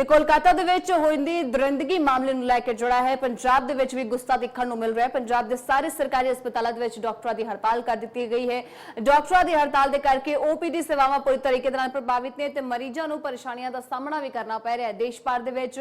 ਤੇ ਕੋਲਕਾਤਾ ਦੇ ਵਿੱਚ ਹੋਈਂਦੀ ਦਰਿੰਦਗੀ ਮਾਮਲੇ ਨੂੰ ਲੈ ਕੇ ਜੁੜਾ ਹੈ। ਪੰਜਾਬ ਦੇ ਵਿੱਚ ਵੀ ਗੁੱਸਾ ਦੇਖਣ ਨੂੰ ਮਿਲ ਰਿਹਾ ਹੈ। ਪੰਜਾਬ ਦੇ ਸਾਰੇ ਸਰਕਾਰੀ ਹਸਪਤਾਲਾਂ ਦੇ ਵਿੱਚ ਡਾਕਟਰਾਂ ਦੀ ਹੜਤਾਲ ਕਰ ਦਿੱਤੀ ਗਈ ਹੈ। ਡਾਕਟਰਾਂ ਦੀ ਹੜਤਾਲ ਦੇ ਕਰਕੇ ਓਪੀਡੀ ਸੇਵਾਵਾਂ ਪੂਰੀ ਤਰੀਕੇ ਨਾਲ ਪ੍ਰਭਾਵਿਤ ਨੇ ਤੇ ਮਰੀਜ਼ਾਂ ਨੂੰ ਪਰੇਸ਼ਾਨੀਆਂ ਦਾ ਸਾਹਮਣਾ ਵੀ ਕਰਨਾ ਪੈ ਰਿਹਾ ਹੈ। ਦੇਸ਼ ਭਰ ਦੇ ਵਿੱਚ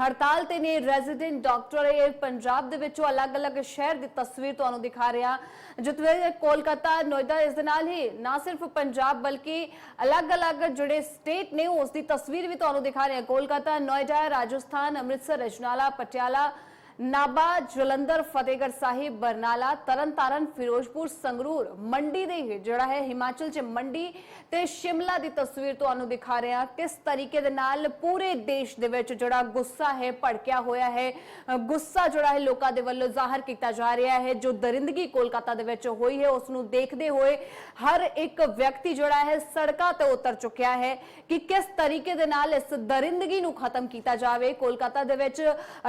ਹੜਤਾਲ ਤੇ ਨੇ ਰੈਜ਼ੀਡੈਂਟ ਡਾਕਟਰ ਇਹ ਪੰਜਾਬ ਦੇ ਵਿੱਚੋਂ ਅਲੱਗ-ਅਲੱਗ ਸ਼ਹਿਰ ਦੀ ਤਸਵੀਰ ਤੁਹਾਨੂੰ ਦਿਖਾ ਰਿਹਾ। ਜਿੱਥੇ ਕੋਲਕਾਤਾ ਨੋਇਡਾ ਇਸ ਦੇ ਨਾਲ ਹੀ ਨਾ ਸਿਰਫ ਪੰਜਾਬ ਬਲਕਿ ਅਲੱਗ-ਅਲੱਗ ਜਿਹੜੇ ਸਟੇਟ ਨੇ ਉਸ ਦੀ ਤਸਵੀਰ ਵੀ ਤੁਹਾਨੂੰ ਦਿਖਾ ਰਹੇ। ਹਾਂ ਕੋਲਕਾਤਾ ਨੋਇਡਾ ਰਾਜਸਥਾਨ ਅੰਮ੍ਰਿਤਸਰ ਰਜਨਾਲਾ ਪਟਿਆਲਾ ਨਾਬਾ ਜਲੰਧਰ, ਫਤਿਹਗੜ੍ਹ ਸਾਹਿਬ, ਬਰਨਾਲਾ, ਤਰਨਤਾਰਨ, ਫਿਰੋਜ਼ਪੁਰ, ਸੰਗਰੂਰ ਮੰਡੀ ਦੇ ਜਿਹੜਾ ਹੈ ਹਿਮਾਚਲ ਚ ਮੰਡੀ ਤੇ ਸ਼ਿਮਲਾ ਦੀ ਤਸਵੀਰ ਤੁਹਾਨੂੰ ਦਿਖਾ ਰਹੇ ਹਾਂ। ਕਿਸ ਤਰੀਕੇ ਦੇ ਨਾਲ ਪੂਰੇ ਦੇਸ਼ ਦੇ ਵਿੱਚ ਜਿਹੜਾ ਗੁੱਸਾ ਹੈ, ਭੜਕਿਆ ਹੋਇਆ ਹੈ, ਗੁੱਸਾ ਜਿਹੜਾ ਹੈ ਲੋਕਾਂ ਦੇ ਵੱਲੋਂ ਜ਼ਾਹਰ ਕੀਤਾ ਜਾ ਰਿਹਾ ਹੈ, ਜੋ ਦਰਿੰਦਗੀ ਕੋਲਕਾਤਾ ਦੇ ਵਿੱਚ ਹੋਈ ਹੈ, ਉਸ ਨੂੰ ਦੇਖਦੇ ਹੋਏ ਹਰ ਇੱਕ ਵਿਅਕਤੀ ਜਿਹੜਾ ਹੈ ਸੜਕਾਂ ਤੇ ਉਤਰ ਚੁੱਕਿਆ ਹੈ ਕਿ ਕਿਸ ਤਰੀਕੇ ਦੇ ਨਾਲ ਇਸ ਦਰਿੰਦਗੀ ਨੂੰ ਖਤਮ ਕੀਤਾ ਜਾਵੇ। ਕੋਲਕਾਤਾ ਦੇ ਵਿੱਚ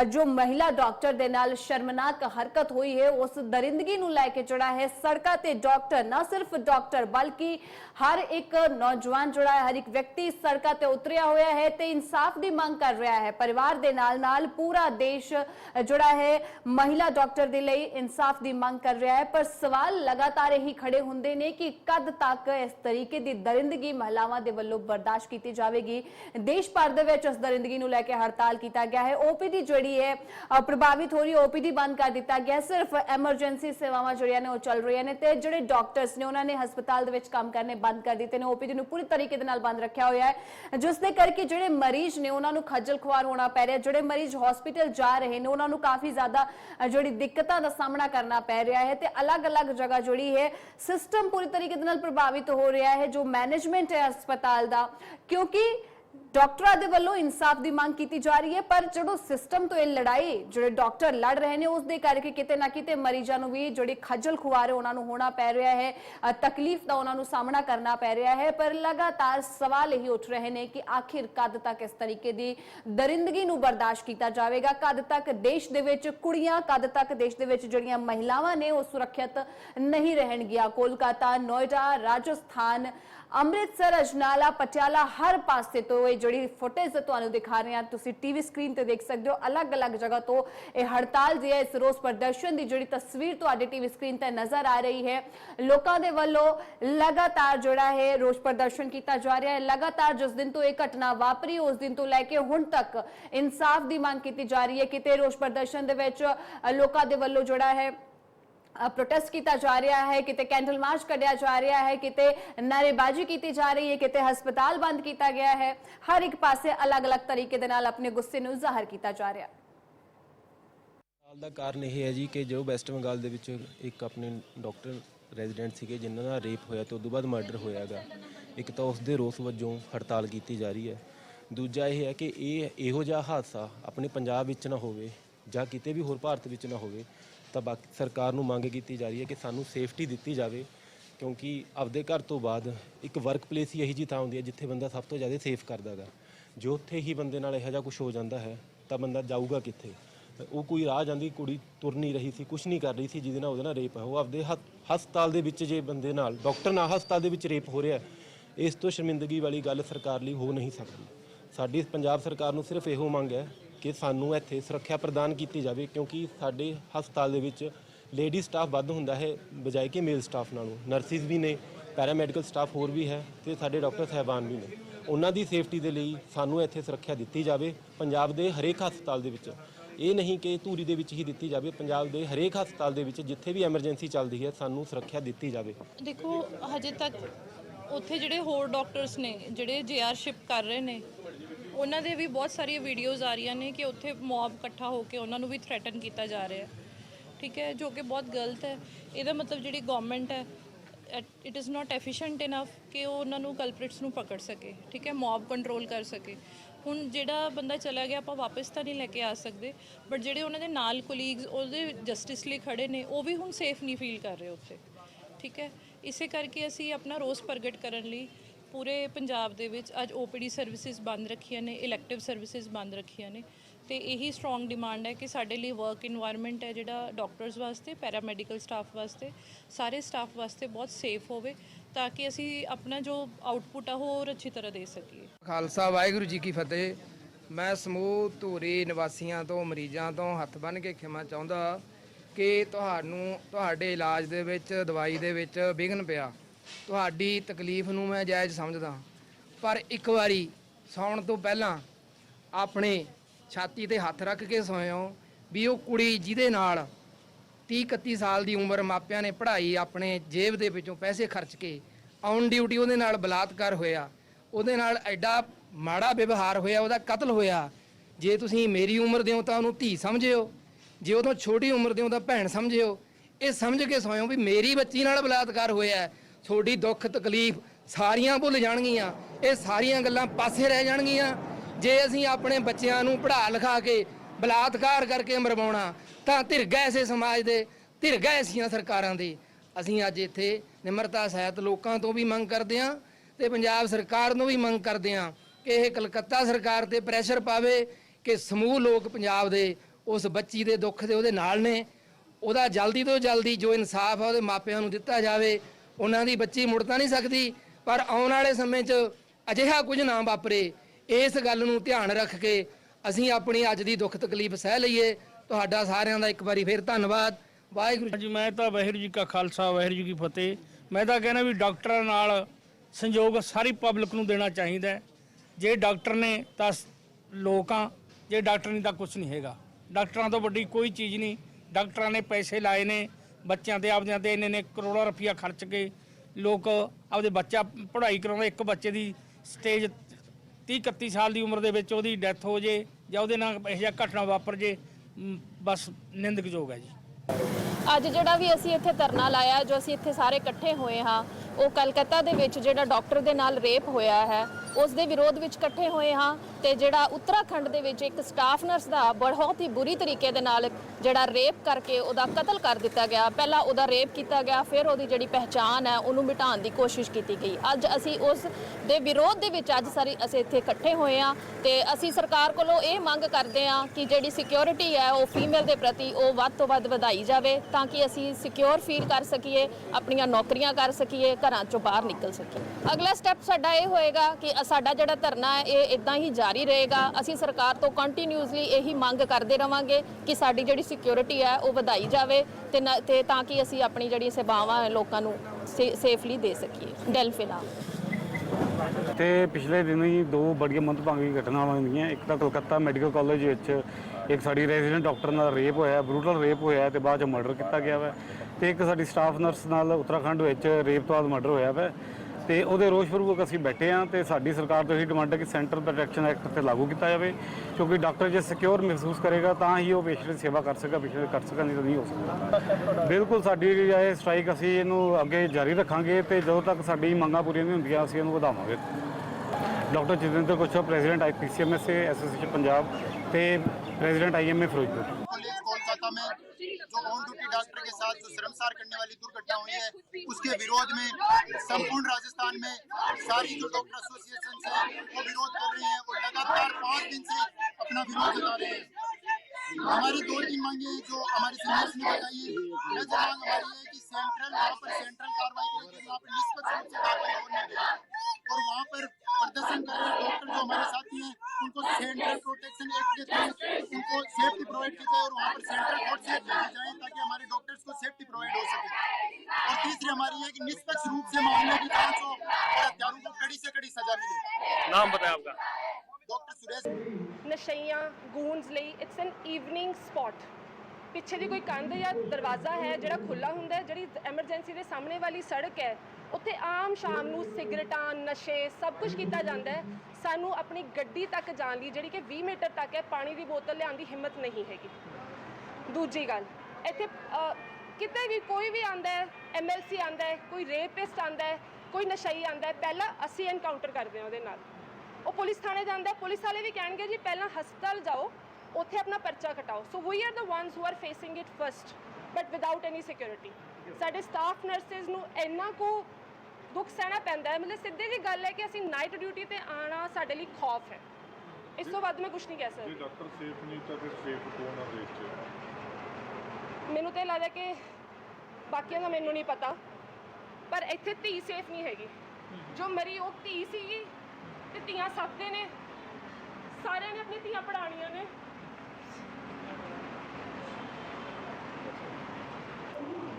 ਜੋ ਮਹਿਲਾ ਡਾਕਟਰ ਡਾਕਟਰ ਦੇ ਨਾਲ ਸ਼ਰਮਨਾਕ ਹਰਕਤ ਹੋਈ ਹੈ। ਉਸ ਦਰਿੰਦਗੀ ਨੂੰ ਲੈ ਕੇ ਜਿਹੜਾ ਹੈ। ਸੜਕਾਂ ਤੇ ਡਾਕਟਰ ਨਾ ਸਿਰਫ ਡਾਕਟਰ ਬਲਕਿ ਹਰ ਇੱਕ ਨੌਜਵਾਨ ਜਿਹੜਾ ਹੈ। ਹਰ ਇੱਕ ਵਿਅਕਤੀ ਸੜਕਾਂ ਤੇ ਉਤਰਿਆ ਹੋਇਆ ਹੈ ਤੇ ਇਨਸਾਫ ਦੀ ਮੰਗ ਕਰ ਰਿਹਾ ਹੈ। ਪਰਿਵਾਰ ਦੇ ਨਾਲ ਨਾਲ ਪੂਰਾ ਦੇਸ਼ ਅ, ਹੈ। ਮਹਿਲਾ ਡਾਕਟਰ ਦੇ ਲਈ ਇਨਸਾਫ ਦੀ ਮੰਗ ਕਰ ਰਿਹਾ ਹੈ। ਪਰ ਸਵਾਲ ਲਗਾਤਾਰ ਇਹੀ ਖੜੇ ਹੁੰਦੇ ਨੇ ਕਿ ਕਦ ਤੱਕ ਇਸ ਤਰੀਕੇ ਦੀ ਦਰਿੰਦਗੀ ਮਹਿਲਾਵਾਂ ਦੇ ਵੱਲੋਂ ਬਰਦਾਸ਼ਤ ਕੀਤੀ ਜਾਵੇਗੀ? ਦੇਸ਼ ਭਰ ਦੇ ਵਿੱਚ ਇਸ ਦਰਿੰਦਗੀ ਨੂੰ ਲੈ ਕੇ ਹੜਤਾਲ ਕੀਤਾ ਗਿਆ ਹੈ। ਓਪੀਡੀ ਜਿਹੜੀ ਹੈ ਅ, ਪ੍ਰਭਾਵਿਤ ਹੋ ਰਹੀ ਹੈ ਓਪੀਡੀ ਬੰਦ ਕਰ ਦਿੱਤਾ ਗਿਆ ਸਿਰਫ ਐਮਰਜੈਂਸੀ ਸੇਵਾਵਾਂ ਜਿਹੜੀਆਂ ਨੇ ਉਹ ਚੱਲ ਰਹੀਆਂ ਨੇ ਤੇ ਜਿਹੜੇ ਡਾਕਟਰਸ ਨੇ, ਉਹਨਾਂ ਨੇ ਹਸਪਤਾਲ ਦੇ ਵਿੱਚ ਕੰਮ ਕਰਨੇ ਬੰਦ ਕਰ ਦਿੱਤੇ ਨੇ। ਓਪੀਡੀ ਨੂੰ ਪੂਰੀ ਤਰੀਕੇ ਦੇ ਨਾਲ ਬੰਦ ਰੱਖਿਆ ਹੋਇਆ ਹੈ। ਜਿਸ ਦੇ ਕਰਕੇ ਜਿਹੜੇ ਮਰੀਜ਼ ਨੇ, ਉਹਨਾਂ ਨੂੰ ਖੱਜਲ ਖੁਆਰ ਹੋਣਾ ਪੈ ਰਿਹਾ ਜਿਹੜੇ ਮਰੀਜ਼ ਹਸਪੀਟਲ ਜਾ ਰਹੇ ਨੇ, ਉਹਨਾਂ ਨੂੰ ਕਾਫੀ ਜ਼ਿਆਦਾ ਜਿਹੜੀ ਦਿੱਕਤਾਂ ਦਾ ਸਾਹਮਣਾ ਕਰਨਾ ਪੈ ਰਿਹਾ ਹੈ ਤੇ ਅਲੱਗ-ਅਲੱਗ ਜਗ੍ਹਾ ਜਿਹੜੀ ਹੈ ਸਿਸਟਮ ਪੂਰੀ ਤਰੀਕੇ ਦੇ ਨਾਲ ਪ੍ਰਭਾਵਿਤ ਹੋ ਰਿਹਾ ਹੈ, ਜੋ ਮੈਨੇਜਮੈਂਟ ਹੈ ਹਸਪਤਾਲ ਦਾ। ਕਿਉਂਕਿ ਡਾਕਟਰਾਂ ਦੇ ਵੱਲੋਂ ਇਨਸਾਫ ਦੀ ਮੰਗ ਕੀਤੀ ਜਾ ਰਹੀ ਹੈ, ਪਰ ਜਦੋਂ ਸਿਸਟਮ ਤੋਂ ਇਹ ਲੜਾਈ, ਜਿਹੜੇ ਡਾਕਟਰ ਲੜ ਰਹੇ ਨੇ ਉਸ ਦੇ ਕਰਕੇ ਕਿਤੇ ਨਾ ਕਿਤੇ ਮਰੀਜ਼ਾਂ ਨੂੰ ਵੀ ਜਿਹੜੀ ਖੱਜਲ ਖੁਆਰ ਉਹਨਾਂ ਨੂੰ ਹੋਣਾ ਪੈ ਰਿਹਾ ਹੈ ਤਕਲੀਫ ਦਾ ਉਹਨਾਂ ਨੂੰ ਸਾਹਮਣਾ ਕਰਨਾ ਪੈ ਰਿਹਾ ਹੈ, ਪਰ ਲਗਾਤਾਰ ਸਵਾਲ ਇਹੀ ਉੱਠ ਰਹੇ ਨੇ ਕਿ ਆਖਿਰ ਕਦ ਤੱਕ ਇਸ ਤਰੀਕੇ ਦੀ ਦਰਿੰਦਗੀ ਨੂੰ ਬਰਦਾਸ਼ਤ ਕੀਤਾ ਜਾਵੇਗਾ, ਕਦ ਤੱਕ ਦੇਸ਼ ਦੇ ਵਿੱਚ ਕੁੜੀਆਂ, ਕਦ ਤੱਕ ਦੇਸ਼ ਦੇ ਵਿੱਚ ਜਿਹੜੀਆਂ ਮਹਿਲਾਵਾਂ ਨੇ ਉਹ ਸੁਰੱਖਿਅਤ ਨਹੀਂ ਰਹਿਣਗੀਆਂ। ਕੋਲਕਾਤਾ, ਨੋਇਡਾ, ਰਾਜਸਥਾਨ ਅੰਮ੍ਰਿਤਸਰ, ਅਜਨਾਲਾ, ਪਟਿਆਲਾ, ਹਰ ਪਾਸੇ ਤੋਂ ਇਹ ਜਿਹੜੀ ਫੁਟੇਜ ਤੁਹਾਨੂੰ ਦਿਖਾ ਰਹੇ ਹਾਂ, ਤੁਸੀਂ ਟੀਵੀ ਸਕਰੀਨ ਤੇ ਦੇਖ ਸਕਦੇ ਹੋ, ਅਲੱਗ-ਅਲੱਗ ਜਗ੍ਹਾ ਤੋਂ ਇਹ ਹੜਤਾਲ ਦੀ ਹੈ, ਇਸ ਰੋਸ ਪ੍ਰਦਰਸ਼ਨ ਦੀ ਜਿਹੜੀ ਤਸਵੀਰ ਤੁਹਾਡੇ ਟੀਵੀ ਸਕਰੀਨ ਤੇ ਨਜ਼ਰ ਆ ਰਹੀ ਹੈ। ਲੋਕਾਂ ਦੇ ਵੱਲੋਂ ਲਗਾਤਾਰ ਜਿਹੜਾ ਹੈ ਰੋਸ ਪ੍ਰਦਰਸ਼ਨ ਕੀਤਾ ਜਾ ਰਿਹਾ ਹੈ। ਲਗਾਤਾਰ ਜਿਸ ਦਿਨ ਤੋਂ ਇਹ ਘਟਨਾ ਵਾਪਰੀ, ਉਸ ਦਿਨ ਤੋਂ ਲੈ ਕੇ ਹੁਣ ਤੱਕ ਇਨਸਾਫ ਦੀ ਮੰਗ ਕੀਤੀ ਜਾ ਰਹੀ ਹੈ। ਕਿਤੇ ਰੋਸ ਪ੍ਰਦਰਸ਼ਨ ਦੇ ਵਿੱਚ ਲੋਕਾਂ ਦੇ ਵੱਲੋਂ ਜਿਹੜਾ ਹੈ ਪ੍ਰੋਟੈਸਟ ਕੀਤਾ ਜਾ ਰਿਹਾ ਹੈ, ਕਿਤੇ ਕੈਂਡਲ ਮਾਰਚ ਕੱਢਿਆ ਜਾ ਰਿਹਾ ਹੈ, ਕਿਤੇ ਨਾਰੇਬਾਜ਼ੀ ਕੀਤੀ ਜਾ ਰਹੀ ਹੈ, ਕਿਤੇ ਹਸਪਤਾਲ ਬੰਦ ਕੀਤਾ ਗਿਆ ਹੈ। ਹਰ ਇੱਕ ਪਾਸੇ ਅਲੱਗ-ਅਲੱਗ ਤਰੀਕੇ ਦੇ ਨਾਲ ਆਪਣੇ ਗੁੱਸੇ ਨੂੰ ਜ਼ਾਹਰ ਕੀਤਾ ਜਾ ਰਿਹਾ। ਹੈ ਹਾਲ ਦਾ ਕਾਰਨ ਇਹ ਹੈ ਜੀ ਕਿ ਜੋ ਵੈਸਟ ਬੰਗਾਲ ਦੇ ਵਿੱਚ ਇੱਕ ਆਪਣੇ ਡਾਕਟਰ ਰੈਜ਼ੀਡੈਂਟ ਸੀਗੇ, ਜਿਨ੍ਹਾਂ ਦਾ ਰੇਪ ਹੋਇਆ ਤੇ ਉਸ ਤੋਂ ਬਾਅਦ ਮਰਡਰ ਹੋਇਆਗਾ ਇੱਕ ਤਾਂ ਉਸ ਦੇ ਰੋਸ ਵਜੋਂ ਹੜਤਾਲ ਕੀਤੀ ਜਾ ਰਹੀ ਹੈ। ਦੂਜਾ ਇਹ ਹੈ ਕਿ ਇਹ ਇਹੋ ਜਿਹਾ ਹਾਦਸਾ ਆਪਣੇ ਪੰਜਾਬ ਵਿੱਚ ਨਾ ਹੋਵੇ ਜਾਂ ਕਿਤੇ ਵੀ ਹੋਰ ਭਾਰਤ ਵਿੱਚ ਨਾ ਹੋਵੇ ਤਾਂ ਬਾਕੀ ਸਰਕਾਰ ਨੂੰ ਮੰਗ ਕੀਤੀ ਜਾ ਰਹੀ ਹੈ ਕਿ ਸਾਨੂੰ ਸੇਫਟੀ ਦਿੱਤੀ ਜਾਵੇ, ਕਿਉਂਕਿ ਆਪਦੇ ਘਰ ਤੋਂ ਬਾਅਦ ਇੱਕ ਵਰਕ ਪਲੇਸ ਹੀ ਇਹੀ ਜੀ ਥਾਂ ਹੁੰਦੀ ਹੈ ਜਿੱਥੇ ਬੰਦਾ ਸਭ ਤੋਂ ਜ਼ਿਆਦਾ ਸੇਫ ਕਰਦਾ ਗਾ ਜੋ ਉੱਥੇ ਹੀ ਬੰਦੇ ਨਾਲ ਇਹੋ ਜਿਹਾ ਕੁਝ ਹੋ ਜਾਂਦਾ ਹੈ, ਤਾਂ ਬੰਦਾ ਜਾਊਗਾ ਕਿੱਥੇ? ਉਹ ਕੋਈ ਰਾਹ ਜਾਂਦੀ, ਕੁੜੀ ਤੁਰ ਨਹੀਂ ਰਹੀ ਸੀ ਕੁਝ ਨਹੀਂ ਕਰ ਰਹੀ ਸੀ, ਜਿਹਦੇ ਨਾਲ ਉਹਦੇ ਨਾਲ ਰੇਪ ਹੈ। ਉਹ ਆਪਦੇ ਹੱਥ- ਹਸਪਤਾਲ ਦੇ ਵਿੱਚ ਜੇ ਬੰਦੇ ਨਾਲ ਡਾਕਟਰ ਨਾਲ ਹਸਪਤਾਲ ਦੇ ਵਿੱਚ ਰੇਪ ਹੋ ਰਿਹਾ ਇਸ ਤੋਂ ਸ਼ਰਮਿੰਦਗੀ ਵਾਲੀ ਗੱਲ ਸਰਕਾਰ ਲਈ ਹੋ ਨਹੀਂ ਸਕਦੀ। ਸਾਡੀ ਪੰਜਾਬ ਸਰਕਾਰ ਨੂੰ ਸਿਰਫ ਇਹੋ ਮੰਗ ਹੈ ਕਿ ਸਾਨੂੰ ਇੱਥੇ ਸੁਰੱਖਿਆ ਪ੍ਰਦਾਨ ਕੀਤੀ ਜਾਵੇ, ਕਿਉਂਕਿ ਸਾਡੇ ਹਸਪਤਾਲ ਦੇ ਵਿੱਚ ਲੇਡੀ ਸਟਾਫ ਵੱਧ ਹੁੰਦਾ ਹੈ, ਬਜਾਏ ਕਿ ਮੇਲ ਸਟਾਫ ਨਾਲੋਂ। ਨਰਸਿਸ ਵੀ ਨੇ, ਪੈਰਾਮੈਡੀਕਲ ਸਟਾਫ ਹੋਰ ਵੀ ਹੈ ਤੇ ਸਾਡੇ ਡਾਕਟਰ ਸਾਹਿਬਾਨ ਵੀ ਨੇ। ਉਹਨਾਂ ਦੀ ਸੇਫਟੀ ਦੇ ਲਈ ਸਾਨੂੰ ਇੱਥੇ ਸੁਰੱਖਿਆ ਦਿੱਤੀ ਜਾਵੇ। ਪੰਜਾਬ ਦੇ ਹਰੇਕ ਹਸਪਤਾਲ ਦੇ ਵਿੱਚ, ਇਹ ਨਹੀਂ ਕਿ ਧੂਰੀ ਦੇ ਵਿੱਚ ਹੀ ਦਿੱਤੀ ਜਾਵੇ। ਪੰਜਾਬ ਦੇ ਹਰੇਕ ਹਸਪਤਾਲ ਦੇ ਵਿੱਚ ਜਿੱਥੇ ਵੀ ਐਮਰਜੈਂਸੀ ਚੱਲਦੀ ਹੈ, ਸਾਨੂੰ ਸੁਰੱਖਿਆ ਦਿੱਤੀ ਜਾਵੇ। ਦੇਖੋ, ਹਜੇ ਤੱਕ ਉੱਥੇ ਜਿਹੜੇ ਹੋਰ ਡਾਕਟਰਸ ਨੇ, ਜਿਹੜੇ ਜੇਆਰਸ਼ਿਪ ਕਰ ਰਹੇ ਨੇ ਉਹਨਾਂ ਦੇ ਵੀ ਬਹੁਤ ਸਾਰੀਆਂ ਵੀਡੀਓਜ਼ ਆ ਰਹੀਆਂ ਨੇ ਕਿ ਉੱਥੇ ਮੌਬ ਇਕੱਠਾ ਹੋ ਕੇ ਉਹਨਾਂ ਨੂੰ ਵੀ ਥ੍ਰੈਟਨ ਕੀਤਾ ਜਾ ਰਿਹਾ ਹੈ। ਠੀਕ ਹੈ, ਜੋ ਕਿ ਬਹੁਤ ਗਲਤ ਹੈ। ਇਹਦਾ ਮਤਲਬ ਜਿਹੜੀ ਗਵਰਨਮੈਂਟ ਹੈ it is not efficient enough ਕਿ ਉਹ ਉਹਨਾਂ ਨੂੰ ਕਲਪ੍ਰਿਟਸ ਨੂੰ ਪਕੜ ਸਕੇ। ਠੀਕ ਹੈ ਮੌਬ ਕੰਟਰੋਲ ਕਰ ਸਕੇ। ਹੁਣ ਜਿਹੜਾ ਬੰਦਾ ਚਲਾ ਗਿਆ, ਆਪਾਂ ਵਾਪਸ ਤਾਂ ਨਹੀਂ ਲੈ ਕੇ ਆ ਸਕਦੇ ਬਟ ਜਿਹੜੇ ਉਹਨਾਂ ਦੇ ਨਾਲ ਕੋਲੀਗਸ ਉਹਦੇ ਜਸਟਿਸ ਲਈ ਖੜੇ ਨੇ, ਉਹ ਵੀ ਹੁਣ ਸੇਫ ਨਹੀਂ ਫੀਲ ਕਰ ਰਹੇ ਉੱਥੇ। ਠੀਕ ਹੈ, ਇਸੇ ਕਰਕੇ ਅਸੀਂ ਆਪਣਾ ਰੋਸ ਪ੍ਰਗਟ ਕਰਨ ਲਈ ਪੂਰੇ ਪੰਜਾਬ ਦੇ ਵਿੱਚ ਅੱਜ ਓਪੀਡੀ ਸਰਵਿਸਿਜ਼ ਬੰਦ ਰੱਖੀਆਂ ਨੇ ਇਲੈਕਟਿਵ ਸਰਵਿਸਿਜ਼ ਬੰਦ ਰੱਖੀਆਂ ਨੇ ਤੇ ਇਹੀ ਸਟਰੋਂਗ ਡਿਮਾਂਡ ਹੈ ਕਿ ਸਾਡੇ ਲਈ ਵਰਕ এনवायरमेंट ਹੈ ਜਿਹੜਾ ਡਾਕਟਰਸ ਵਾਸਤੇ ਪੈਰਾਮੈਡੀਕਲ ਸਟਾਫ ਵਾਸਤੇ, ਸਾਰੇ ਸਟਾਫ ਵਾਸਤੇ ਬਹੁਤ ਸੇਫ ਹੋਵੇ ਤਾਂ ਕਿ ਅਸੀਂ ਆਪਣਾ ਜੋ ਆਊਟਪੁੱਟ ਆ ਉਹ ਅੱਛੀ ਤਰ੍ਹਾਂ ਦੇ ਸਕੀਏ। ਖਾਲਸਾ, ਵਾਹਿਗੁਰੂ ਜੀ ਕੀ ਫਤਿਹ। ਮੈਂ ਸਮੂਹ ਧੂਰੀ ਨਿਵਾਸੀਆਂ ਤੋਂ, ਮਰੀਜ਼ਾਂ ਤੋਂ ਹੱਥ ਬੰਨ ਕੇ ਖਿਮਾ ਚਾਹੁੰਦਾ ਕਿ ਤੁਹਾਨੂੰ, ਤੁਹਾਡੇ ਇਲਾਜ ਦੇ ਵਿੱਚ, ਦਵਾਈ ਦੇ ਵਿੱਚ ਵਿਘਨ ਪਿਆ। ਤੁਹਾਡੀ ਤਕਲੀਫ ਨੂੰ ਮੈਂ ਜਾਇਜ਼ ਸਮਝਦਾ ਪਰ ਇੱਕ ਵਾਰੀ ਸੌਣ ਤੋਂ ਪਹਿਲਾਂ ਆਪਣੇ ਛਾਤੀ ਤੇ ਹੱਥ ਰੱਖ ਕੇ ਸੋਇਓ ਵੀ ਉਹ ਕੁੜੀ ਜਿਹਦੇ ਨਾਲ 30 31 ਸਾਲ ਦੀ ਉਮਰ ਮਾਪਿਆਂ ਨੇ ਪੜ੍ਹਾਈ ਆਪਣੇ ਜੇਬ ਦੇ ਵਿੱਚੋਂ ਪੈਸੇ ਖਰਚ ਕੇ ਔਨ ਡਿਊਟੀ ਉਹਦੇ ਨਾਲ ਬਲਾਤਕਾਰ ਹੋਇਆ, ਉਹਦੇ ਨਾਲ ਐਡਾ ਮਾੜਾ ਵਿਵਹਾਰ ਹੋਇਆ, ਉਹਦਾ ਕਤਲ ਹੋਇਆ। ਜੇ ਤੁਸੀਂ ਮੇਰੀ ਉਮਰ ਦੇ ਹੋ ਤਾਂ ਉਹਨੂੰ ਧੀ ਸਮਝਿਓ, ਜੇ ਉਹ ਤੋਂ ਛੋਟੀ ਉਮਰ ਦੇ ਹੋ ਤਾਂ ਭੈਣ ਸਮਝਿਓ। ਇਹ ਸਮਝ ਕੇ ਸੋਇਓ ਵੀ ਮੇਰੀ ਬੱਚੀ ਨਾਲ ਬਲਾਤਕਾਰ ਹੋਇਆ। ਤੁਹਾਡੀ ਦੁੱਖ ਤਕਲੀਫ ਸਾਰੀਆਂ ਭੁੱਲ ਜਾਣਗੀਆਂ। ਇਹ ਸਾਰੀਆਂ ਗੱਲਾਂ ਪਾਸੇ ਰਹਿ ਜਾਣਗੀਆਂ। ਜੇ ਅਸੀਂ ਆਪਣੇ ਬੱਚਿਆਂ ਨੂੰ ਪੜ੍ਹਾ ਲਿਖਾ ਕੇ ਬਲਾਤਕਾਰ ਕਰਕੇ ਮਰਵਾਉਣਾ, ਤਾਂ ਧਿਰਗਾ ਐਸੇ ਸਮਾਜ ਦੇ ਧਿਰਗਾ ਐਸੀਆਂ ਸਰਕਾਰਾਂ ਦੇ। ਅਸੀਂ ਅੱਜ ਇੱਥੇ ਨਿਮਰਤਾ ਸਹਿਤ ਲੋਕਾਂ ਤੋਂ ਵੀ ਮੰਗ ਕਰਦੇ ਹਾਂ ਤੇ ਪੰਜਾਬ ਸਰਕਾਰ ਨੂੰ ਵੀ ਮੰਗ ਕਰਦੇ ਹਾਂ ਕਿ ਇਹ ਕਲਕੱਤਾ ਸਰਕਾਰ ਤੇ ਪ੍ਰੈਸ਼ਰ ਪਾਵੇ ਕਿ ਸਮੂਹ ਲੋਕ ਪੰਜਾਬ ਦੇ ਉਸ ਬੱਚੀ ਦੇ ਦੁੱਖ ਦੇ ਉਹਦੇ ਨਾਲ ਨੇ। ਉਹਦਾ ਜਲਦੀ ਤੋਂ ਜਲਦੀ ਜੋ ਇਨਸਾਫ ਆ ਉਹਦੇ ਮਾਪਿਆਂ ਨੂੰ ਦਿੱਤਾ ਜਾਵੇ। ਉਹਨਾਂ ਦੀ ਬੱਚੀ ਮੁੜ ਤਾਂ ਨਹੀਂ ਸਕਦੀ, ਪਰ ਆਉਣ ਵਾਲੇ ਸਮੇਂ 'ਚ ਅਜਿਹਾ ਕੁਝ ਨਾ ਵਾਪਰੇ, ਇਸ ਗੱਲ ਨੂੰ ਧਿਆਨ ਰੱਖ ਕੇ ਅਸੀਂ ਆਪਣੀ ਅੱਜ ਦੀ ਦੁੱਖ ਤਕਲੀਫ ਸਹਿ ਲਈਏ। ਤੁਹਾਡਾ ਸਾਰਿਆਂ ਦਾ ਇੱਕ ਵਾਰੀ ਫੇਰ ਧੰਨਵਾਦ। ਵਾਹਿਗੁਰੂ ਜੀ ਮੈਂ ਤਾਂ ਵਾਹਿਗੁਰੂ ਜੀ ਕਾ ਖਾਲਸਾ, ਵਾਹਿਗੁਰੂ ਜੀ ਕੀ ਫਤਿਹ। ਮੈਂ ਤਾਂ ਕਹਿੰਦਾ ਵੀ ਡਾਕਟਰਾਂ ਨਾਲ ਸੰਯੋਗ ਸਾਰੀ ਪਬਲਿਕ ਨੂੰ ਦੇਣਾ ਚਾਹੀਦਾ ਹੈ। ਜੇ ਡਾਕਟਰ ਨੇ ਤਾਂ ਸ- ਲੋਕ ਆ ਜੇ ਡਾਕਟਰ ਨਹੀਂ ਤਾਂ ਕੁਝ ਨਹੀਂ ਹੈਗਾ। ਡਾਕਟਰਾਂ ਤੋਂ ਵੱਡੀ ਕੋਈ ਚੀਜ਼ ਨਹੀਂ। ਡਾਕਟਰਾਂ ਨੇ ਪੈਸੇ ਲਾਏ ਨੇ। ਬੱਚਿਆਂ ਤੇ ਆਪਦਿਆਂ ਤੇ ਇੰਨੇ ਨੇ ਕਰੋੜਾਂ ਰੁਪਈਆ ਖਰਚ ਕੇ ਲੋਕ ਆਪਦੇ ਬੱਚਾ ਪੜ੍ਹਾਈ ਕਰਾਉਂਦੇ, ਇੱਕ ਬੱਚੇ ਦੀ ਸਟੇਜ 30 31 ਸਾਲ ਦੀ ਉਮਰ ਦੇ ਵਿੱਚ ਉਹਦੀ ਡੈਥ ਹੋ ਜੇ ਜਾਂ ਉਹਦੇ ਨਾਲ ਇਹੋ ਜਿਹਾ ਘਟਨਾ ਵਾਪਰ ਜੇ ਬਸ ਨਿੰਦਕਯੋਗ ਹੈ ਜੀ। ਅੱਜ ਜਿਹੜਾ ਵੀ ਅਸੀਂ ਇੱਥੇ ਧਰਨਾ ਲਾਇਆ, ਜੋ ਅਸੀਂ ਇੱਥੇ ਸਾਰੇ ਇਕੱਠੇ ਹੋਏ ਹਾਂ, ਉਹ ਕਲਕੱਤਾ ਦੇ ਵਿੱਚ ਜਿਹੜਾ ਡਾਕਟਰ ਦੇ ਨਾਲ ਰੇਪ ਹੋਇਆ ਹੈ ਉਸ ਦੇ ਵਿਰੋਧ ਵਿੱਚ ਇਕੱਠੇ ਹੋਏ ਹਾਂ ਤੇ ਜਿਹੜਾ ਉੱਤਰਾਖੰਡ ਦੇ ਵਿੱਚ ਇੱਕ ਸਟਾਫ ਨਰਸ ਦਾ ਬਹੁਤ ਹੀ ਬੁਰੀ ਤਰੀਕੇ ਦੇ ਨਾਲ ਜਿਹੜਾ ਰੇਪ ਕਰਕੇ ਉਹਦਾ ਕਤਲ ਕਰ ਦਿੱਤਾ ਗਿਆ। ਪਹਿਲਾਂ ਉਹਦਾ ਰੇਪ ਕੀਤਾ ਗਿਆ, ਫਿਰ ਉਹਦੀ ਜਿਹੜੀ ਪਹਿਚਾਣ ਹੈ, ਉਹਨੂੰ ਮਿਟਾਉਣ ਦੀ ਕੋਸ਼ਿਸ਼ ਕੀਤੀ ਗਈ। ਅੱਜ ਅਸੀਂ ਉਸ ਦੇ ਵਿਰੋਧ ਦੇ ਵਿੱਚ ਅੱਜ ਸਾਰੀ ਅਸੀਂ ਇੱਥੇ ਇਕੱਠੇ ਹੋਏ ਹਾਂ ਤੇ ਅਸੀਂ ਸਰਕਾਰ ਕੋਲੋਂ ਇਹ ਮੰਗ ਕਰਦੇ ਹਾਂ ਕਿ ਜਿਹੜੀ ਸਿਕਿਉਰਿਟੀ ਹੈ, ਉਹ ਫੀਮੇਲ ਦੇ ਪ੍ਰਤੀ ਉਹ ਵੱਧ ਤੋਂ ਵੱਧ ਵਧਾਈ ਜਾਵੇ ਤਾਂ ਕਿ ਅਸੀਂ ਸਿਕਿਉਰ ਫੀਲ ਕਰ ਸਕੀਏ, ਆਪਣੀਆਂ ਨੌਕਰੀਆਂ ਕਰ ਸਕੀਏ, ਘਰਾਂ ਚੋਂ ਬਾਹਰ ਨਿਕਲ ਸਕੀਏ। ਅਗਲਾ ਸਟੈਪ ਸਾਡਾ ਇਹ ਹੋਏਗਾ ਕਿ ਸਾਡਾ ਜਿਹੜਾ ਧਰਨਾ ਹੈ, ਇਹ ਇਦਾਂ ਹੀ ਜਾਰੀ ਰਹੇਗਾ। ਅਸੀਂ ਸਰਕਾਰ ਤੋਂ ਕੰਟੀਨਿਊਸਲੀ ਇਹੀ ਮੰਗ ਕਰਦੇ ਰਵਾਂਗੇ ਕਿ ਸਾਡੀ ਜਿਹੜੀ ਸਿਕਿਉਰਿਟੀ ਹੈ, ਉਹ ਵਧਾਈ ਜਾਵੇ ਤੇ ਤੇ ਤਾਂ ਕਿ ਅਸੀਂ ਆਪਣੀ ਜਿਹੜੀ ਸੇਵਾਵਾਂ ਲੋਕਾਂ ਨੂੰ ਸੇਫਲੀ ਦੇ ਸਕੀਏ। ਡੈਲਫਿਨਾ ਤੇ ਪਿਛਲੇ ਦਿਨ ਹੀ ਦੋ ਬੜੀਆਂ ਮੰਦਭਾਗੀ ਘਟਨਾਵਾਂ ਹੋਈਆਂ। ਇੱਕ ਤਾਂ ਕਲਕੱਤਾ ਮੈਡੀਕਲ ਕਾਲਜ ਵਿੱਚ ਇੱਕ ਸਾਡੀ ਰੈਜ਼ੀਡੈਂਟ ਡਾਕਟਰ ਨਾਲ ਰੇਪ ਹੋਇਆ ਬਰੂਟਲ ਰੇਪ ਹੋਇਆ ਤੇ ਬਾਅਦ ਚ ਮਰਡਰ ਕੀਤਾ ਗਿਆ ਵਾ। ਤੇ ਇੱਕ ਸਾਡੀ ਸਟਾਫ ਨਰਸ ਨਾਲ ਉੱਤਰਾਖੰਡ ਵਿੱਚ ਰੇਪ ਤੋਂ ਬਾਅਦ ਮਰਡਰ ਹੋਇਆ ਵਾ। ਤੇ ਉਹਦੇ ਰੋਸ ਪੂਰਵਕ ਅਸੀਂ ਬੈਠੇ ਆ ਤੇ ਸਾਡੀ ਸਰਕਾਰ ਤੋਂ ਹੀ ਡਿਮਾਂਡ ਹੈ ਕਿ ਸੈਂਟਰ ਪ੍ਰੋਟੈਕਸ਼ਨ ਐਕਟ ਤੇ ਲਾਗੂ ਕੀਤਾ ਜਾਵੇ, ਕਿਉਂਕਿ ਡਾਕਟਰ ਜੇ ਸਿਕਿਉਰ ਮਹਿਸੂਸ ਕਰੇਗਾ ਤਾਂ ਹੀ ਉਹ ਪੇਸ਼ੈਂਟ ਦੀ ਸੇਵਾ ਕਰ ਸਕੇਗਾ ਪੇਸ਼ੈਂਟ ਕਰ ਸਕੇਗਾ ਨਹੀਂ ਤਾਂ ਨਹੀਂ ਹੋ ਸਕਦਾ। ਬਿਲਕੁਲ ਸਾਡੀ ਜਿਹੜੀ ਹੈ ਸਟ੍ਰਾਈਕ ਅਸੀਂ ਇਹਨੂੰ ਅੱਗੇ ਜਾਰੀ ਰੱਖਾਂਗੇ ਤੇ ਜਦੋਂ ਤੱਕ ਸਾਡੀ ਮੰਗਾਂ ਪੂਰੀਆਂ ਨਹੀਂ ਹੁੰਦੀਆਂ, ਅਸੀਂ ਇਹਨੂੰ ਵਧਾਵਾਂਗੇ। Doctor Jatinder Kocha president IPCMS association Punjab ਤੇ ਪ੍ਰੈਜ਼ੀਡੈਂਟ ਆਈਐਮਏ ਫਿਰੋਜ਼ਪੁਰ। जो ऑन ड्यूटी डॉक्टर के साथ जो शर्मसार करने वाली दुर्घटना हुई है, उसके विरोध में संपूर्ण राजस्थान में सारी जो डॉक्टर एसोसिएशन है, वो विरोध कर रही है और लगातार पाँच दिन से अपना विरोध जता रहे हैं। हमारी दो तीन मांगे जो हमारे सीनियर्स ने बताई है। नज़र मांग हमारी है कि सेंट्रल वहाँ पर सेंट्रल कार्रवाई करेगी वहाँ पर निष्पक्ष रूप से कार्रवाई होने देगी और वहाँ पर प्रदर्शन कर रहे डॉक्टर जो हमारे साथ में उनको सेंट्रल प्रोटेक्शन एक्ट के तहत उनको सेफ्टी प्रोवाइड की जाए और वहाँ पर सेंट्रल कोर्ट से जाए, ताकि हमारे डॉक्टर्स को सेफ्टी प्रोवाइड हो सके। और तीसरी हमारी है कि निष्पक्ष रूप से मामले की जाँच हो और हत्यारों को कड़ी से कड़ी सजा मिले। नाम बताया आपका। ਨਸ਼ਈਆਂ, ਗੂੰਜ ਲਈ ਇਟਸ ਐਨ ਈਵਨਿੰਗ ਸਪੌਟ ਪਿੱਛੇ ਦੀ ਕੋਈ ਕੰਧ ਜਾਂ ਦਰਵਾਜ਼ਾ ਹੈ ਜਿਹੜਾ ਖੁੱਲਾ ਹੁੰਦਾ ਹੈ, ਜਿਹੜੀ ਐਮਰਜੈਂਸੀ ਦੇ ਸਾਹਮਣੇ ਵਾਲੀ ਸੜਕ ਹੈ, ਉੱਥੇ ਆਮ ਸ਼ਾਮ ਨੂੰ ਸਿਗਰਟਾਂ, ਨਸ਼ੇ, ਸਭ ਕੁਝ ਕੀਤਾ ਜਾਂਦਾ ਹੈ। ਸਾਨੂੰ ਆਪਣੀ ਗੱਡੀ ਤੱਕ ਜਾਣ ਲਈ, ਜਿਹੜੀ ਕਿ 20 ਮੀਟਰ ਤੱਕ ਹੈ, ਪਾਣੀ ਦੀ ਬੋਤਲ ਲਿਆਉਣ ਦੀ ਹਿੰਮਤ ਨਹੀਂ ਹੈਗੀ। ਦੂਜੀ ਗੱਲ, ਇੱਥੇ ਕਿਤੇ ਵੀ ਕੋਈ ਵੀ ਆਂਦਾ ਹੈ ਐਮਐਲਸੀ ਆਂਦਾ ਹੈ, ਕੋਈ ਰੇਪਿਸਟ ਆਂਦਾ ਹੈ, ਕੋਈ ਨਸ਼ਈ ਆਂਦਾ ਹੈ, ਪਹਿਲਾਂ ਅਸੀਂ ਐਨਕਾਊਂਟਰ ਕਰਦੇ ਹਾਂ ਉਹਦੇ ਨਾਲ। ਉਹ ਪੁਲਿਸ ਥਾਣੇ ਜਾਂਦਾ ਪੁਲਿਸ ਵਾਲੇ ਵੀ ਕਹਿਣਗੇ ਜੀ ਪਹਿਲਾਂ ਹਸਪਤਾਲ ਜਾਓ ਉੱਥੇ ਆਪਣਾ ਪਰਚਾ ਕਟਾਓ। So we are the ones who are facing it first but without any security ਸਾਡੇ ਸਟਾਫ ਨਰਸਿਸ ਨੂੰ ਇੰਨਾ ਕੁ ਦੁੱਖ ਸਹਿਣਾ ਪੈਂਦਾ ਹੈ। ਮਤਲਬ ਸਿੱਧੀ ਜੀ ਗੱਲ ਹੈ ਕਿ ਅਸੀਂ ਨਾਈਟ ਡਿਊਟੀ ਤੇ ਆਣਾ ਸਾਡੇ ਲਈ ਖੌਫ ਹੈ। ਇਸ ਤੋਂ ਵੱਧ ਮੈਂ ਕੁਝ ਨਹੀਂ ਕਹਿ ਸਕਦੀ। ਡਾਕਟਰ ਸੇਫ ਨਹੀਂ ਤਾਂ ਫਿਰ ਸੇਫ ਕੌਣ ਆ ਦੇਸ਼ 'ਚ ਮੈਨੂੰ ਤਾਂ ਲੱਗਦਾ ਕਿ ਬਾਕੀਆਂ ਦਾ ਮੈਨੂੰ ਨਹੀਂ ਪਤਾ ਪਰ ਇੱਥੇ ਧੀ ਸੇਫ ਨਹੀਂ ਹੈਗੀ। ਜੋ ਮਰੀ ਉਹ ਧੀ ਸੀਗੀ ਤੇ ਧੀਆਂ ਸੱਤੇ ਨੇ। ਸਾਰਿਆਂ ਨੇ ਆਪਣੀ ਧੀਆਂ ਪੜਾਉਣੀਆਂ ਨੇ।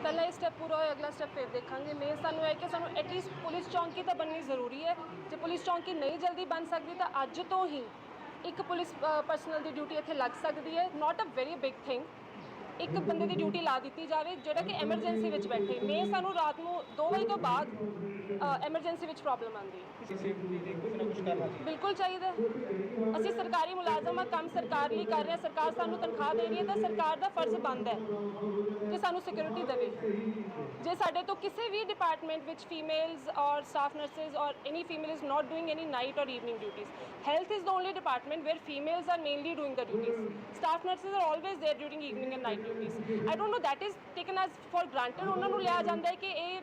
ਪਹਿਲਾ ਇਹ ਸਟੈਪ ਪੂਰਾ ਹੋਇਆ, ਅਗਲਾ ਸਟੈਪ ਫਿਰ ਦੇਖਾਂਗੇ। ਮੇਨ ਸਾਨੂੰ ਇਹ ਕਿ ਸਾਨੂੰ ਐਟਲੀਸਟ ਪੁਲਿਸ ਚੌਂਕੀ ਤਾਂ ਬਣਨੀ ਜ਼ਰੂਰੀ ਹੈ। ਜੇ ਪੁਲਿਸ ਚੌਂਕੀ ਨਹੀਂ ਜਲਦੀ ਬਣ ਸਕਦੀ ਤਾਂ ਅੱਜ ਤੋਂ ਹੀ ਇੱਕ ਪੁਲਿਸ ਪਰਸਨਲ ਦੀ ਡਿਊਟੀ ਇੱਥੇ ਲੱਗ ਸਕਦੀ ਹੈ। Not a very big thing ਇੱਕ ਬੰਦੇ ਦੀ ਡਿਊਟੀ ਲਾ ਦਿੱਤੀ ਜਾਵੇ, ਜਿਹੜਾ ਕਿ ਐਮਰਜੈਂਸੀ ਵਿੱਚ ਬੈਠੇ। ਮੈਂ ਸਾਨੂੰ ਰਾਤ ਨੂੰ 2 ਵਜੇ ਤੋਂ ਬਾਅਦ ਐਮਰਜੈਂਸੀ ਵਿੱਚ ਪ੍ਰੋਬਲਮ ਆਉਂਦੀ। ਹੈ ਬਿਲਕੁਲ ਚਾਹੀਦਾ। ਹੈ। ਅਸੀਂ ਸਰਕਾਰੀ ਮੁਲਾਜ਼ਮ ਹਾਂ ਕੰਮ ਸਰਕਾਰ ਲਈ ਕਰ ਰਹੇ ਹਾਂ। ਸਰਕਾਰ ਸਾਨੂੰ ਤਨਖਾਹ ਦੇ ਰਹੀ ਹੈ ਤਾਂ ਸਰਕਾਰ ਦਾ ਫਰਜ਼ ਬਣਦਾ ਹੈ ਕਿ ਸਾਨੂੰ ਸਿਕਿਉਰਿਟੀ ਦੇਵੇ। ਜੇ ਸਾਡੇ ਤੋਂ ਕਿਸੇ ਵੀ ਡਿਪਾਰਟਮੈਂਟ ਵਿੱਚ females or staff nurses or any female is not doing any night or evening duties health is the only department where females are mainly doing the duties. Staff nurses are always there during evening and night duties. I don't know, that is taken as for granted. ਉਹਨਾਂ ਨੂੰ ਲਿਆ ਜਾਂਦਾ ਹੈ ਕਿ ਇਹ